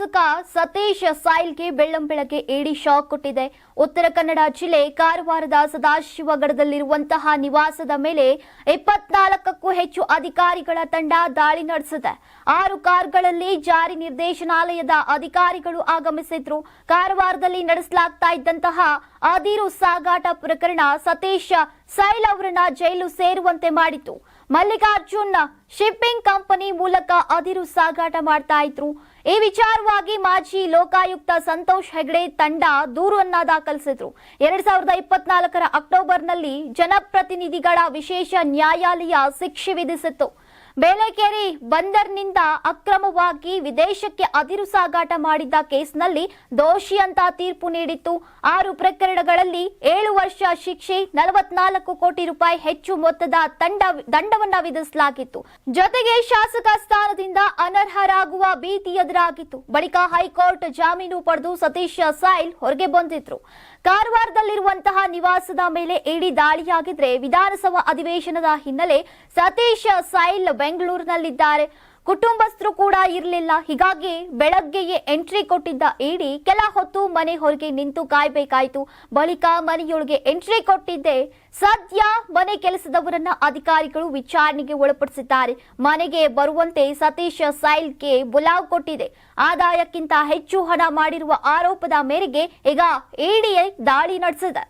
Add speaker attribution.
Speaker 1: ಶಾಸಕ ಸತೀಶ್ ಸಾಯಿಲ್ಗೆ ಬೆಳ್ಳಂಬೆಳಗ್ಗೆ ಏಡಿ ಶಾಕ್ ಕೊಟ್ಟಿದೆ. ಉತ್ತರ ಕನ್ನಡ ಜಿಲ್ಲೆ ಕಾರವಾರದ ಸದಾಶಿವಗಡದಲ್ಲಿರುವಂತಹ ನಿವಾಸದ ಮೇಲೆ ಇಪ್ಪತ್ನಾಲ್ಕಕ್ಕೂ ಹೆಚ್ಚು ಅಧಿಕಾರಿಗಳ ತಂಡ ದಾಳಿ ನಡೆಸಿದೆ. ಆರು ಕಾರ್ಗಳಲ್ಲಿ ಜಾರಿ ನಿರ್ದೇಶನಾಲಯದ ಅಧಿಕಾರಿಗಳು ಆಗಮಿಸಿದ್ರು. ಕಾರವಾರದಲ್ಲಿ ನಡೆಸಲಾಗ್ತಾ ಇದ್ದಂತಹ ಅದಿರು ಸಾಗಾಟ ಪ್ರಕರಣ ಸತೀಶ್ ಸೈಲ್ ಅವರನ್ನ ಜೈಲು ಸೇರುವಂತೆ ಮಾಡಿತು ಮಲ್ಲಿಕಾರ್ಜುನ್ ಶಿಪ್ಪಿಂಗ್ ಕಂಪನಿ ಮೂಲಕ ಅದಿರು ಸಾಗಾಟ ಮಾಡ್ತಾ ಇದ್ರು. ಈ ವಿಚಾರವಾಗಿ ಮಾಜಿ ಲೋಕಾಯುಕ್ತ ಸಂತೋಷ್ ಹೆಗ್ಡೆ ತಂಡ ದೂರನ್ನ ದಾಖಲಿಸಿದ್ರು. ಎರಡ್ ಸಾವಿರದ ಇಪ್ಪತ್ನಾಲ್ಕರ ಅಕ್ಟೋಬರ್ನಲ್ಲಿ ಜನಪ್ರತಿನಿಧಿಗಳ ವಿಶೇಷ ನ್ಯಾಯಾಲಯ ಶಿಕ್ಷೆ ವಿಧಿಸಿತ್ತು. ಬೇಲೆಕೇರಿ ಬಂದರ್ನಿಂದ ಅಕ್ರಮವಾಗಿ ವಿದೇಶಕ್ಕೆ ಅದಿರು ಸಾಗಾಟ ಮಾಡಿದ್ದ ಕೇಸ್ನಲ್ಲಿ ದೋಷಿ ಅಂತ ತೀರ್ಪು ನೀಡಿತ್ತು. ಆರು ಪ್ರಕರಣಗಳಲ್ಲಿ ಏಳು ವರ್ಷ ಶಿಕ್ಷೆ, ನಲವತ್ನಾಲ್ಕು ಕೋಟಿ ರೂಪಾಯಿ ಹೆಚ್ಚು ಮೊತ್ತದ ತಂಡ ದಂಡವನ್ನ ವಿಧಿಸಲಾಗಿತ್ತು. ಜೊತೆಗೆ ಶಾಸಕ ಸ್ಥಾನದಿಂದ ಅನರ್ಹರಾಗುವ ಭೀತಿ ಎದುರಾಗಿತ್ತು. ಬಳಿಕ ಹೈಕೋರ್ಟ್ ಜಾಮೀನು ಪಡೆದು ಸತೀಶ್ ಸಾಯಿಲ್ ಹೊರಗೆ ಬಂದಿದ್ರು. ಕಾರವಾರದಲ್ಲಿರುವಂತಹ ನಿವಾಸದ ಮೇಲೆ ಇಡಿ ದಾಳಿಯಾಗಿದ್ರೆ ವಿಧಾನಸಭಾ ಅಧಿವೇಶನದ ಹಿನ್ನೆಲೆ ಸತೀಶ್ ಸೈಲ್ ಬೆಂಗಳೂರಿನಲ್ಲಿದ್ದಾರೆ. ಕುಟುಂಬಸ್ಥರು ಕೂಡ ಇರಲಿಲ್ಲ. ಹೀಗಾಗಿ ಬೆಳಗ್ಗೆಯೇ ಎಂಟ್ರಿ ಕೊಟ್ಟಿದ್ದ ಇಡಿ ಕೆಲ ಹೊತ್ತು ಮನೆ ಹೊರಗೆ ನಿಂತು ಕಾಯಬೇಕಾಯಿತು. ಬಳಿಕ ಮನೆಯೊಳಗೆ ಎಂಟ್ರಿ ಕೊಟ್ಟಿದ್ದೆ ಸದ್ಯ ಮನೆ ಕೆಲಸದವರನ್ನ ಅಧಿಕಾರಿಗಳು ವಿಚಾರಣೆಗೆ ಒಳಪಡಿಸಿದ್ದಾರೆ. ಮನೆಗೆ ಬರುವಂತೆ ಸತೀಶ್ ಸೈಲ್ಗೆ ಬುಲಾವ್ ಕೊಟ್ಟಿದೆ. ಆದಾಯಕ್ಕಿಂತ ಹೆಚ್ಚು ಹಣ ಮಾಡಿರುವ ಆರೋಪದ ಮೇರೆಗೆ ಈಗ ಇಡಿಯೇ ದಾಳಿ ನಡೆಸಿದೆ.